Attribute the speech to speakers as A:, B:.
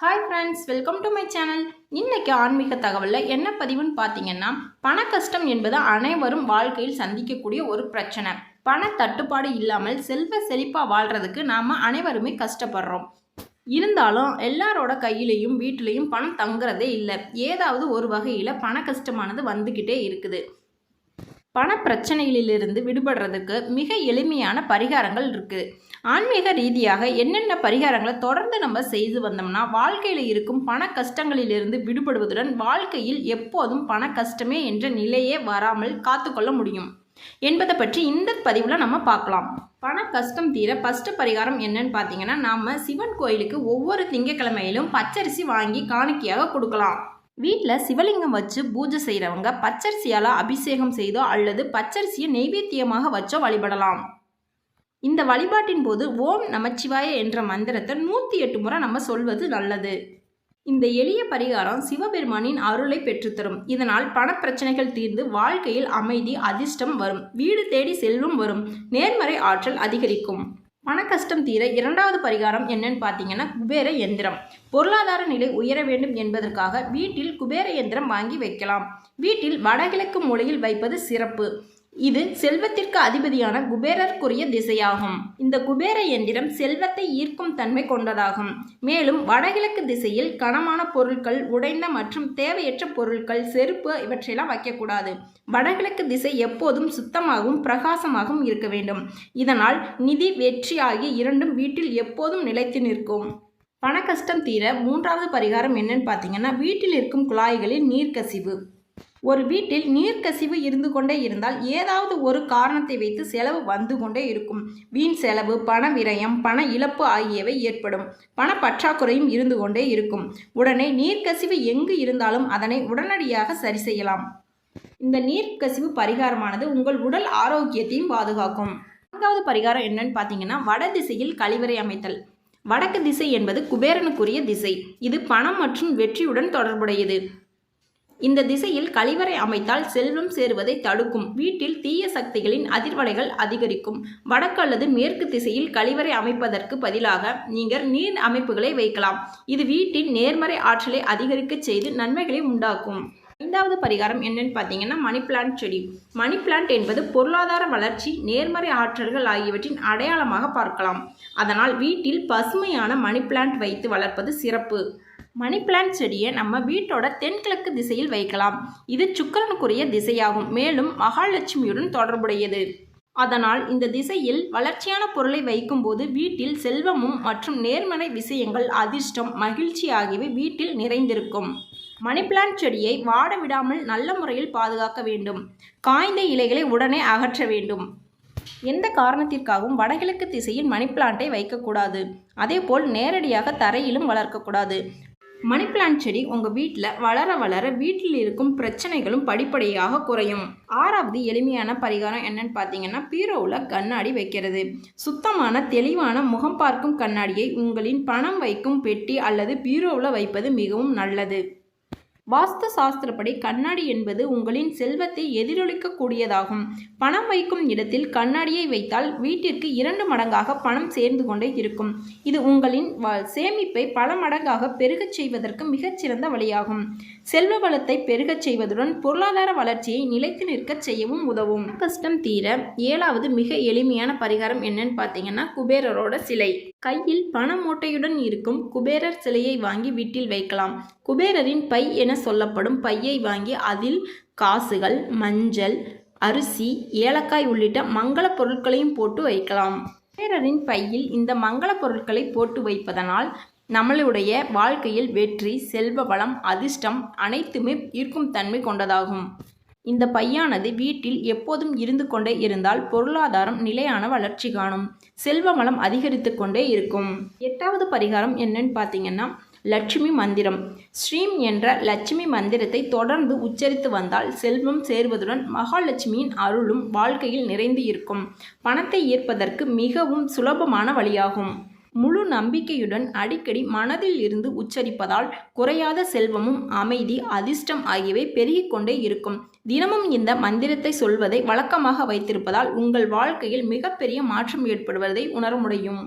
A: Hi friends welcome to my channel இன்னைக்கு ஆன்மீக தகவலில் என்ன பதிவுன்னு பார்த்தீங்கன்னா பண கஷ்டம் என்பது அனைவரும் வாழ்க்கையில் சந்திக்கக்கூடிய ஒரு பிரச்சனை. பண தட்டுப்பாடு இல்லாமல் செல்வ செழிப்பாக வாழ்கிறதுக்கு நாம் அனைவருமே கஷ்டப்படுறோம். இருந்தாலும் எல்லாரோட கையிலையும் வீட்டிலையும் பணம் தங்குறதே இல்லை. ஏதாவது ஒரு வகையில் பண கஷ்டமானது வந்துக்கிட்டே இருக்குது. பண பிரச்சனைகளிலிருந்து விடுபடுறதுக்கு மிக எளிமையான பரிகாரங்கள் இருக்குது ஆன்மீக ரீதியாக என்னென்ன பரிகாரங்களை தொடர்ந்து நம்ம செய்து வந்தோம்னா வாழ்க்கையில் இருக்கும் பண கஷ்டங்களிலிருந்து விடுபடுவதுடன் வாழ்க்கையில் எப்போதும் பண கஷ்டமே என்ற நிலையே வராமல் காத்துக்கொள்ள முடியும். என்பதை பற்றி இந்த பதிவில் நம்ம பார்க்கலாம். பண கஷ்டம் தீர ஃபஸ்ட்டு பரிகாரம் என்னன்னு பார்த்தீங்கன்னா நாம் சிவன் கோயிலுக்கு ஒவ்வொரு திங்கக்கிழமையிலும் பச்சரிசி வாங்கி காணிக்கையாக கொடுக்கலாம். வீட்டில் சிவலிங்கம் வச்சு பூஜை செய்கிறவங்க பச்சரிசியால் அபிஷேகம் செய்தோ அல்லது பச்சரிசியை நெய்வேத்தியமாக வச்சோ வழிபடலாம். இந்த வழிபாட்டின் போது ஓம் நமச்சிவாய என்ற மந்திரத்தை நூற்றி எட்டு முறை நம்ம சொல்வது நல்லது. இந்த எளிய பரிகாரம் சிவபெருமானின் அருளை பெற்றுத்தரும். இதனால் பணப்பிரச்சனைகள் தீர்ந்து வாழ்க்கையில் அமைதி அதிர்ஷ்டம் வரும். வீடு தேடி செல்வம் வரும். நேர்மறை ஆற்றல் அதிகரிக்கும். பண கஷ்டம் தீர இரண்டாவது பரிகாரம் என்னன்னு பார்த்தீங்கன்னா குபேர எந்திரம். பொருளாதார நிலை உயர வேண்டும் என்பதற்காக வீட்டில் குபேர எந்திரம் வாங்கி வைக்கலாம். வீட்டில் வடகிழக்கு மூலையில் வைப்பது சிறப்பு. இது செல்வத்திற்கு அதிபதியான குபேரருக்குரிய திசையாகும். இந்த குபேர எந்திரம் செல்வத்தை ஈர்க்கும் தன்மை கொண்டதாகும். மேலும் வடகிழக்கு திசையில் கனமான பொருட்கள் உடைந்த மற்றும் தேவையற்ற பொருட்கள் செருப்பு இவற்றையெல்லாம் வைக்கக்கூடாது. வடகிழக்கு திசை எப்போதும் சுத்தமாகவும் பிரகாசமாகவும் இருக்க வேண்டும். இதனால் நிதி வெற்றி ஆகிய இரண்டும் வீட்டில் எப்போதும் நிலைத்து நிற்கும். பண கஷ்டம் தீர மூன்றாவது பரிகாரம் என்னன்னு பார்த்தீங்கன்னா வீட்டில் இருக்கும் குழாய்களில் நீர்க்கசிவு ஒரு வீட்டில் நீர்க்கசிவு இருந்து கொண்டே இருந்தால் ஏதாவது ஒரு காரணத்தை வைத்து செலவு வந்து கொண்டே இருக்கும். வீண் செலவு பண விரயம் பண இழப்பு ஆகியவை ஏற்படும். பண பற்றாக்குறையும் இருந்து கொண்டே இருக்கும். உடனே நீர்க்கசிவு எங்கு இருந்தாலும் அதனை உடனடியாக சரி செய்யலாம். இந்த நீர்க்கசிவு பரிகாரமானது உங்கள் உடல் ஆரோக்கியத்தையும் பாதுகாக்கும். நான்காவது பரிகாரம் என்னன்னு பார்த்தீங்கன்னா வட திசையில் கழிவறை அமைத்தல். வடக்கு திசை என்பது குபேரனுக்குரிய திசை. இது பணம் மற்றும் வெற்றியுடன் தொடர்புடையது. இந்த திசையில் கழிவறை அமைத்தால் செல்வம் சேருவதை தடுக்கும். வீட்டில் தீய சக்திகளின் அதிர்வலைகள் அதிகரிக்கும். வடக்கு அல்லது மேற்கு திசையில் கழிவறை அமைப்பதற்கு பதிலாக நீங்கள் நீர் அமைப்புகளை வைக்கலாம். இது வீட்டின் நேர்மறை ஆற்றலை அதிகரிக்க செய்து நன்மைகளை உண்டாக்கும். ஐந்தாவது பரிகாரம் என்னன்னு பார்த்தீங்கன்னா மணி பிளான்ட் செடி. மணி பிளான்ட் என்பது பொருளாதார வளர்ச்சி நேர்மறை ஆற்றல்கள் ஆகியவற்றின் அடையாளமாக பார்க்கலாம். அதனால் வீட்டில் பசுமையான மணி பிளான்ட் வைத்து வளர்ப்பது சிறப்பு. மணி பிளான்ட் செடியை நம்ம வீட்டோட தென்கிழக்கு திசையில் வைக்கலாம். இது சுக்கரனுக்குரிய திசையாகும். மேலும் மகாலட்சுமியுடன் தொடர்புடையது. அதனால் இந்த திசையில் வளர்ச்சியான பொருளை வைக்கும்போது வீட்டில் செல்வமும் மற்றும் நேர்மறை விஷயங்கள் அதிர்ஷ்டம் மகிழ்ச்சி ஆகியவை வீட்டில் நிறைந்திருக்கும். மணி பிளான்ட் செடியை வாட விடாமல் நல்ல முறையில் பாதுகாக்க வேண்டும். காய்ந்த இலைகளை உடனே அகற்ற வேண்டும். எந்த காரணத்திற்காகவும் வடகிழக்கு திசையில் மணி பிளான்ட்டை வைக்கக்கூடாது. அதேபோல் நேரடியாக தரையிலும் வளர்க்கக்கூடாது. மணி பிளான்ட் செடி உங்கள் வீட்டில் வளர வளர வீட்டில் இருக்கும் பிரச்சனைகளும் படிப்படியாக குறையும். ஆறாவது எளிமையான பரிகாரம் என்னன்னு பார்த்தீங்கன்னா பீரோவில் கண்ணாடி வைக்கிறது. சுத்தமான தெளிவான முகம் பார்க்கும் கண்ணாடியை உங்களின் பணம் வைக்கும் பெட்டி அல்லது பீரோவில் வைப்பது மிகவும் நல்லது. வாஸ்து சாஸ்திரப்படி கண்ணாடி என்பது உங்களின் செல்வத்தை எதிரொலிக்கக்கூடியதாகும். பணம் வைக்கும் இடத்தில் கண்ணாடியை வைத்தால் வீட்டிற்கு இரண்டு மடங்காக பணம் சேர்ந்து கொண்டே இருக்கும். இது உங்களின் சேமிப்பை பல மடங்காக பெருகச் செய்வதற்கு மிகச்சிறந்த வழியாகும். செல்வ வளத்தை பெருகச் செய்வதுடன் பொருளாதார வளர்ச்சியை நிலைத்து நிற்கச் செய்யவும் உதவும். கஷ்டம் தீர ஏழாவது மிக எளிமையான பரிகாரம் என்னன்னு பார்த்தீங்கன்னா குபேரரோட சிலை. கையில் பண மூட்டையுடன் இருக்கும் குபேரர் சிலையை வாங்கி வீட்டில் வைக்கலாம். குபேரரின் பை என சொல்லப்படும் பையை வாங்கி அதில் காசுகள் மஞ்சள் அரிசி ஏலக்காய் உள்ளிட்ட மங்கள பொருட்களையும் போட்டு வைக்கலாம். குபேரரின் பையில் இந்த மங்கள பொருட்களை போட்டு வைப்பதனால் நம்மளுடைய வாழ்க்கையில் வெற்றி செல்வ வளம் அதிர்ஷ்டம் அனைத்துமே ஈர்க்கும் தன்மை கொண்டதாகும். இந்த பையானது வீட்டில் எப்போதும் இருந்து கொண்டே இருந்தால் பொருளாதாரம் நிலையான வளர்ச்சி காணும். செல்வ வளம் அதிகரித்து கொண்டே இருக்கும். எட்டாவது பரிகாரம் என்னன்னு பார்த்தீங்கன்னா லட்சுமி மந்திரம். ஸ்ரீம் என்ற லட்சுமி மந்திரத்தை தொடர்ந்து உச்சரித்து வந்தால் செல்வம் சேர்வதுடன் மகாலட்சுமியின் அருளும் வாழ்க்கையில் நிறைந்து இருக்கும். பணத்தை ஈர்ப்பதற்கு மிகவும் சுலபமான வழியாகும். முழு நம்பிக்கையுடன் அடிக்கடி மனதில் இருந்து உச்சரிப்பதால் குறையாத செல்வமும் அமைதி அதிர்ஷ்டம் ஆகியவை பெருகிக் கொண்டே இருக்கும். தினமும் இந்த மந்திரத்தை சொல்வதை வழக்கமாக வைத்திருப்பதால் உங்கள் வாழ்க்கையில் மிகப்பெரிய மாற்றம் ஏற்படுவதை உணர முடியும்.